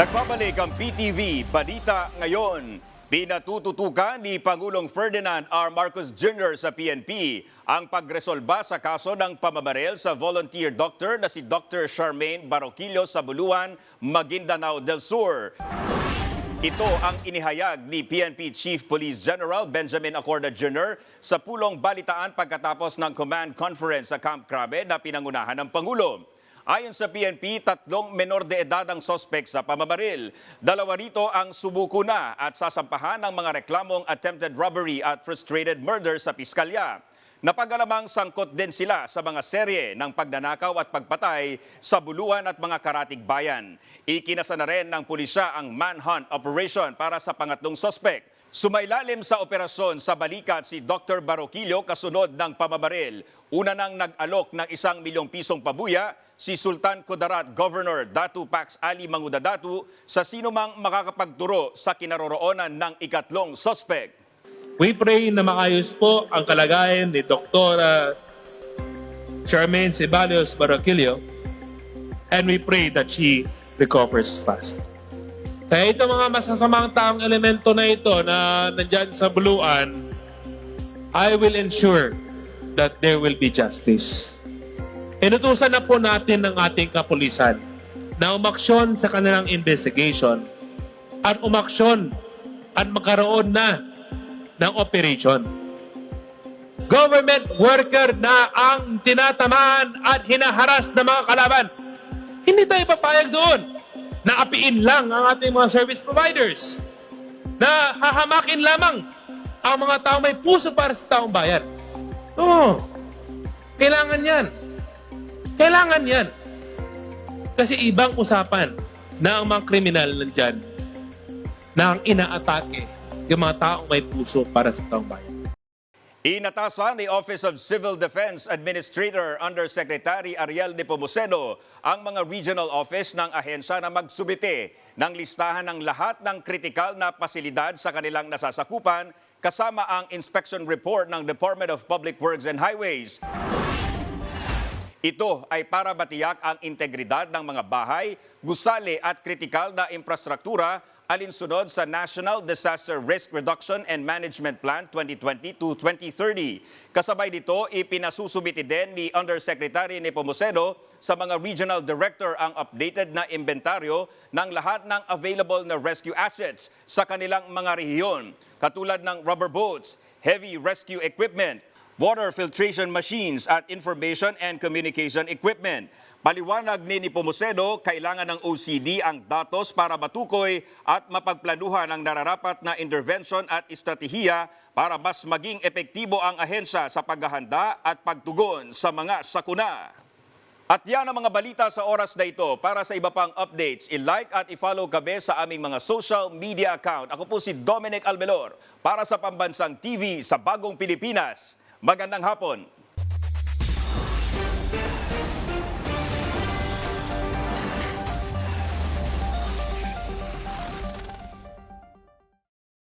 Nagbabalik ang PTV Balita Ngayon. Pinatututukan ni Pangulong Ferdinand R. Marcos Jr. sa PNP ang pagresolba sa kaso ng pamamaril sa volunteer doctor na si Dr. Charmaine Baroquillo sa Buluan, Maguindanao del Sur. Ito ang inihayag ni PNP Chief Police General Benjamin Acorda Jr. sa pulong balitaan pagkatapos ng command conference sa Camp Crame na pinangunahan ng Pangulo. Ayon sa PNP, tatlong menor de edad ang sospek sa pamamaril. Dalawa rito ang subuko na at sasampahan ng mga reklamong attempted robbery at frustrated murder sa piskalya. Napagalamang sangkot din sila sa mga serye ng pagnanakaw at pagpatay sa buluan at mga karatig bayan. Ikinasa na rin ng pulisya ang manhunt operation para sa pangatlong sospek. Sumailalim sa operasyon sa balikat si Dr. Baroquillo kasunod ng pamamaril. Una nang nag-alok ng isang milyong pisong pabuya si Sultan Kudarat Governor Datu Pax Ali Mangudadatu sa sinumang makakapagturo sa kinaroroonan ng ikatlong sospek. We pray na maayos po ang kalagayan ni Dr. Charmaine Ceballos Baroquillo and we pray that she recovers fast. Kaya ito mga masasamang taong elemento na ito na nandyan sa buluan, I will ensure that there will be justice. Inutusan na po natin ng ating kapulisan na umaksyon sa kanilang investigation at umaksyon at magkaroon na ng operation. Government worker na ang tinatamaan at hinaharas ng mga kalaban. Hindi tayo papayag doon na apiin lang ang ating mga service providers. Na hahamakin lamang ang mga tao may puso para sa taong bayan. Oo. Kailangan yan. Kailangan yan. Kasi ibang usapan na ang mga kriminal nandyan na ang inaatake yung mga taong may puso para sa taong bayan. Inatasan ni Office of Civil Defense Administrator Undersecretary Ariel Nepomuceno ang mga regional office ng ahensya na magsubite ng listahan ng lahat ng kritikal na pasilidad sa kanilang nasasakupan kasama ang inspection report ng Department of Public Works and Highways. Ito ay para batiyak ang integridad ng mga bahay, gusali at kritikal na infrastruktura alinsunod sa National Disaster Risk Reduction and Management Plan 2020 to 2030. Kasabay dito, ipinasusubiti din ni Undersecretary Nepomuceno sa mga regional director ang updated na inventaryo ng lahat ng available na rescue assets sa kanilang mga rehiyon, katulad ng rubber boats, heavy rescue equipment, water filtration machines at information and communication equipment. Paliwanag ni Nipomuceno, kailangan ng OCD ang datos para matukoy at mapagplanuhan ang nararapat na intervention at estratehiya para mas maging epektibo ang ahensya sa paghahanda at pagtugon sa mga sakuna. At yan ang mga balita sa oras na ito. Para sa iba pang updates, i-like at i-follow kami sa aming mga social media account. Ako po si Dominic Albelor para sa Pambansang TV sa Bagong Pilipinas. Magandang hapon.